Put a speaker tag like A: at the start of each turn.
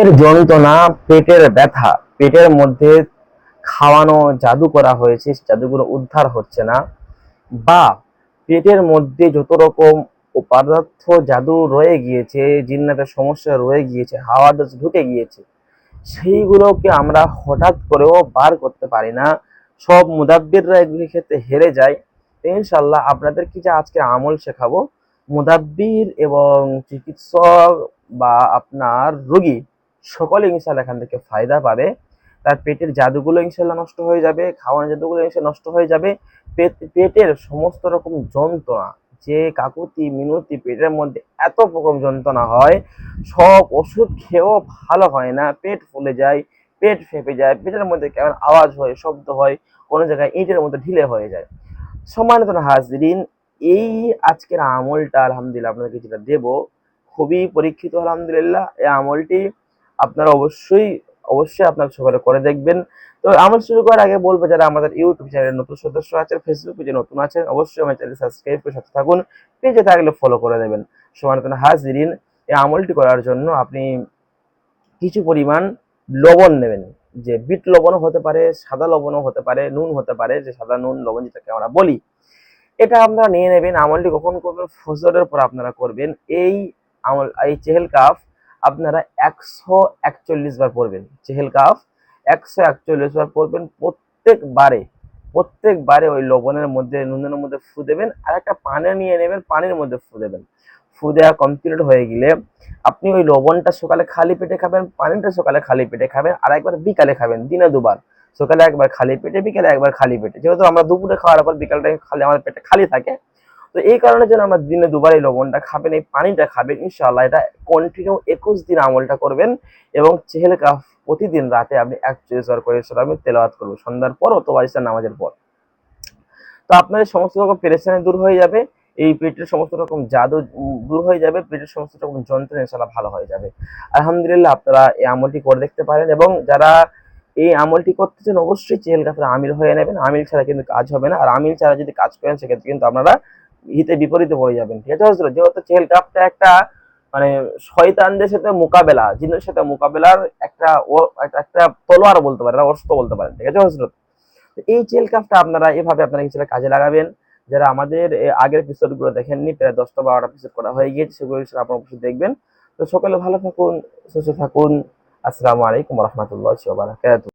A: পেটের যন্ত্রণা, পেটের ব্যথা, পেটের মধ্যে খাওয়ানো জাদু করা হয়েছে জাদুগুলো উদ্ধার হচ্ছে না। বা পেটের মধ্যে যত রকম পদার্থ জাদু রয়ে গিয়েছে, জিন্নাতের সমস্যা রয়ে গিয়েছে, হাওয়া দোষ ঢুকে গিয়েছে, সেইগুলোকে আমরা হঠাৎ করেও বার করতে পারি না। সব মুদাব্বিররা এগুলি ক্ষেত্রে হেরে যায়। ইনশাল্লাহ আপনাদের কি যে আজকে আমল শেখাবো? মুদাব্বির এবং চিকিৎসক বা আপনার রোগী সকলে ইনশাল্লাহ এখান থেকে ফায়দা পাবে। তার পেটের জাদুগুলো ইনশাল্লাহ নষ্ট হয়ে যাবে খাওয়ানোর জাদুগুলো ইনশাল্লাহ নষ্ট হয়ে যাবে। পেট- পেটের সমস্ত রকম যন্ত্রণা, যে কাকুতি, মিনতি পেটের মধ্যে এত রকম যন্ত্রণা হয়, সব ওষুধ খেয়েও ভালো হয় না। পেট ফুলে যায়, পেট ফেঁপে যায়, পেটের মধ্যে কেমন আওয়াজ হয়, শব্দ হয়, কোনো জায়গায় ইটের মধ্যে ঢিলে হয়ে যায়। সম্মানিত হাজরিন, এই আজকের আমলটা আলহামদুলিল্লাহ আপনাদেরকে যেটা দেব, খুবই পরীক্ষিত আলহামদুলিল্লাহ। এই আমলটি আপনারা অবশ্যই অবশ্যই আপনারা সকলে করে দেখবেন। তো আমল শুরু করার আগে বলব, যারা আমাদের ইউটিউব চ্যানেলের নতুন সদস্য আছেন ফেসবুক পেজে নতুন আছেন, অবশ্যই আমার চ্যানেল সাবস্ক্রাইব করে সাথে থাকুন। পেজে থাকলে ফলো করে দেবেন সম্মানিত হাজিরিন, এই আমলটি করার জন্য আপনি কিছু পরিমাণ লবণ নেবেন। যে বিট লবণও হতে পারে, সাদা লবণও হতে পারে, নুন হতে পারে, যে সাদা নুন, লবণ যেটাকে আমরা বলি। এটা আপনারা নিয়ে নেবেন। আমলটি কখন করবেন? ফজরের পর আপনারা করবেন। এই আমল, এই চেহেল কাফ আপনারা একশো একচল্লিশ বার পড়বেন, চেহেল কাফ, একশো একচল্লিশ বার পড়বেন প্রত্যেক প্রত্যেকবারে প্রত্যেকবারে ওই লবণের মধ্যে, নুনের মধ্যে ফু দেবেন, আর একটা পানি নিয়ে নেবেন, পানির মধ্যে ফু দেবেন। ফু দেওয়া কমপ্লিট হয়ে গেলে আপনি ওই লবণটা সকালে খালি পেটে খাবেন, পানিটা সকালে খালি পেটে খাবেন, আর একবার বিকালে খাবেন, দিনে দুবার। সকালে একবার খালি পেটে, বিকালে একবার খালি পেটে। যেহেতু আমরা দুপুরে খাওয়ার পর বিকালটা খালি, আমাদের পেটে খালি থাকে তো এই কারণে যেন আমরা দিনে দুবার এই লবণটা খাবেন, এই পানিটা খাবেন, ইনশাআল্লাহ। এটা কন্টিনিউ একুশ দিন আমলটা করবেন এবং চেহেল কাফ প্রতিদিন রাতে আপনি একচল্লিশ বার করে আমি তেলাওয়াত করব সন্ধ্যার পর অথবা ইসলাম নামাজের পর। তো আপনাদের সমস্ত রকম পেরেশানি দূর হয়ে যাবে, এই পেটের সমস্ত রকম জাদু দূর হয়ে যাবে, পেটের সমস্ত রকম যন্ত্রণা ইনশাল্লাহ ভালো হয়ে যাবে। আলহামদুলিল্লাহ আপনারা এই আমলটি করে দেখতে পারেন এবং যারা এই আমলটি করতেছেন অবশ্যই চেহেল কাফের আমিল হয়ে নেবেন। আমিল ছাড়া কিন্তু কাজ হবে না। আর আমিল ছাড়া যদি কাজ করেন, সেক্ষেত্রে কিন্তু আপনারা হিতে বিপরীতে পড়ে যাবেন, ঠিক আছে হজরত? যেহেতু চেহেল কাপটা একটা মানে শয়তানদের সাথে মোকাবেলা, জিনের সাথে মোকাবেলার একটা একটা- তলোয়ার বলতে পারেন, অস্ত্র বলতে পারেন, ঠিক আছে হজরত এই চেল কাপটা আপনারা এভাবে আপনারা কিছুটা কাজে লাগাবেন। যারা আমাদের আগের এপিসোডগুলো দেখেননি, প্রায় দশটা বারোটা এপিসোড করা হয়ে গিয়েছে, সেগুলো আপনারা অবশ্যই দেখবেন। তো সকালে ভালো থাকুন, সুস্থ থাকুন। আসসালামু আলাইকুম রহমতুল্লাহ